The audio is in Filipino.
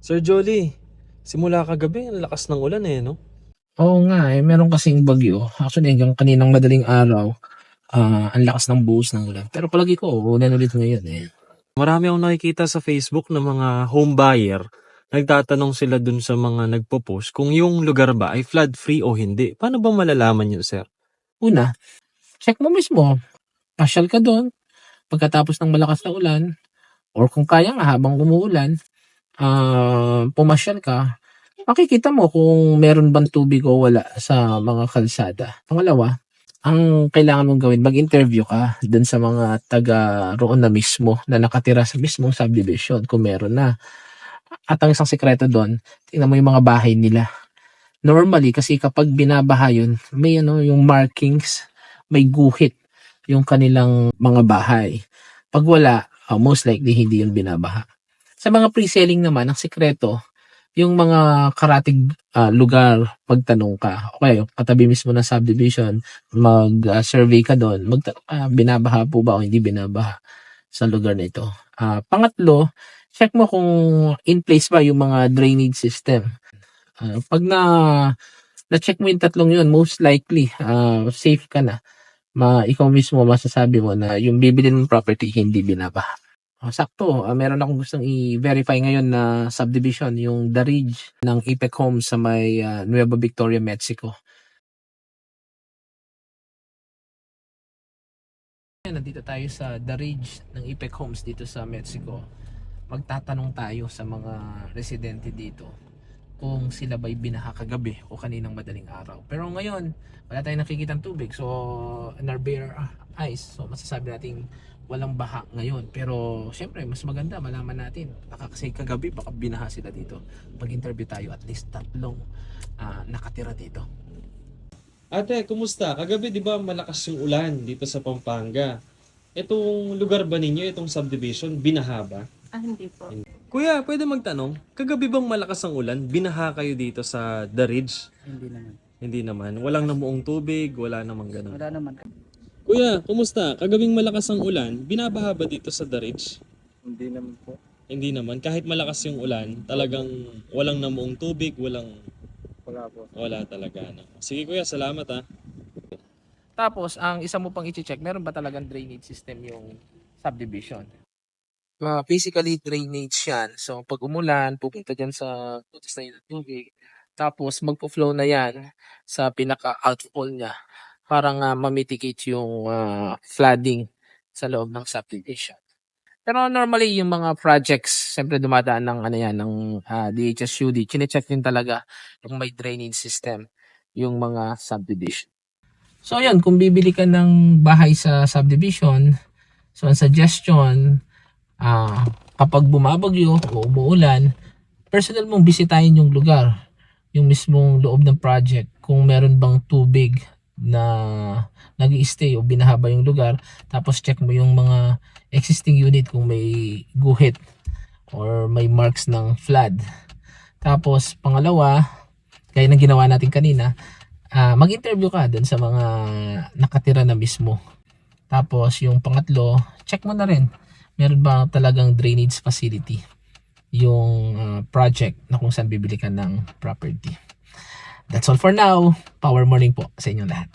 Sir Jolly, simula kagabi, ang lakas ng ulan eh, no? Oo nga eh, meron kasing bagyo. Actually, hanggang kaninang madaling araw, ah, ang lakas ng buhos ng ulan. Pero palagi ko, ulan ulit ngayon eh. Marami akong nakikita sa Facebook ng mga home buyer. Nagtatanong sila dun sa mga nagpo-post kung yung lugar ba ay flood free o hindi. Paano ba malalaman yun, sir? Una, check mo mismo. Pasyal ka doon. Pagkatapos ng malakas na ulan, or kung kaya nga habang umuulan, ah, pumasyal ka, makikita mo kung meron bang tubig o wala sa mga kalsada. Pangalawa, ang kailangan mong gawin, mag-interview ka dun sa mga taga roon na mismo, na nakatira sa mismong subdivision, kung meron na. At ang isang sekreto doon, tingnan mo yung mga bahay nila. Normally, kasi kapag binabaha yun, may ano, yung markings, may guhit yung kanilang mga bahay. Pag wala, uh, most likely hindi yun binabaha. Sa mga pre-selling naman, ang sekreto, yung mga karatig ah, lugar, magtanong ka. Okay, katabi mismo ng subdivision, mag-survey ka doon, magtanong ka, binabaha po ba o hindi binabaha sa lugar na ito. Ah, pangatlo, check mo kung in place ba yung mga drainage system. Ah, pag na na-check mo yung tatlong yun, most likely, ah, safe ka na. Ma, ikaw mismo masasabi mo na yung bibili ng property hindi binabaha. Ah, sakto, ah, meron akong gustong i-verify ngayon na subdivision, yung The Ridge ng Ipec Homes sa may ah, Nueva Victoria, Mexico. Nandito tayo sa The Ridge ng Ipec Homes dito sa Mexico. Magtatanong tayo sa mga residente dito kung sila ba'y binaha kagabi o kaninang madaling araw. Pero ngayon, wala tayong nakikita tubig. So, our bare eyes, so masasabi natin walang baha ngayon. Pero, syempre, mas maganda malaman natin. Baka kasi kagabi, baka binaha sila dito. Pag-interview tayo, at least tatlong ah, nakatira dito. Ate, kumusta? Kagabi, di ba malakas yung ulan dito sa Pampanga? Itong lugar ba ninyo, itong subdivision, binaha ba? Ah, hindi po. Kuya, pwede magtanong, kagabi bang malakas ang ulan? Binaha kayo dito sa The Ridge? Hindi naman. Hindi naman. Walang namuong tubig, wala namang ganun. Wala naman. Kuya, kumusta? Kagabing malakas ang ulan, binabaha ba dito sa The Ridge? Hindi naman po. Hindi naman. Kahit malakas yung ulan, talagang walang namuong tubig, walang Wala po. wala talaga. No? Sige kuya, salamat ah. Tapos, ang isa mo pang i-check, meron ba talagang drainage system yung subdivision? Uh, basically, drainage yan. So, pag umulan, pupunta dyan sa tutas na yun ng tubig. Tapos, magpo-flow na yan sa pinaka-outfall niya para nga mamitigate yung ah, flooding sa loob ng subdivision. Pero normally, yung mga projects, siyempre dumadaan ng, ano yan, ng ah, DHSUD, chinecheck din talaga kung may drainage system yung mga subdivision. So yun, kung bibili ka ng bahay sa subdivision, so ang suggestion, ah kapag bumabagyo o umuulan, personal mong bisitahin yung lugar, yung mismong loob ng project, kung meron bang tubig na nag stay o binahaba yung lugar, tapos check mo yung mga existing unit kung may guhit or may marks ng flood. Tapos pangalawa, gaya ng ginawa natin kanina, ah mag-interview ka dun sa mga nakatira na mismo. Tapos yung pangatlo, check mo na rin. Meron ba talagang drainage facility yung ah, project na kung saan bibili ka ng property. That's all for now. Power morning po sa inyong lahat.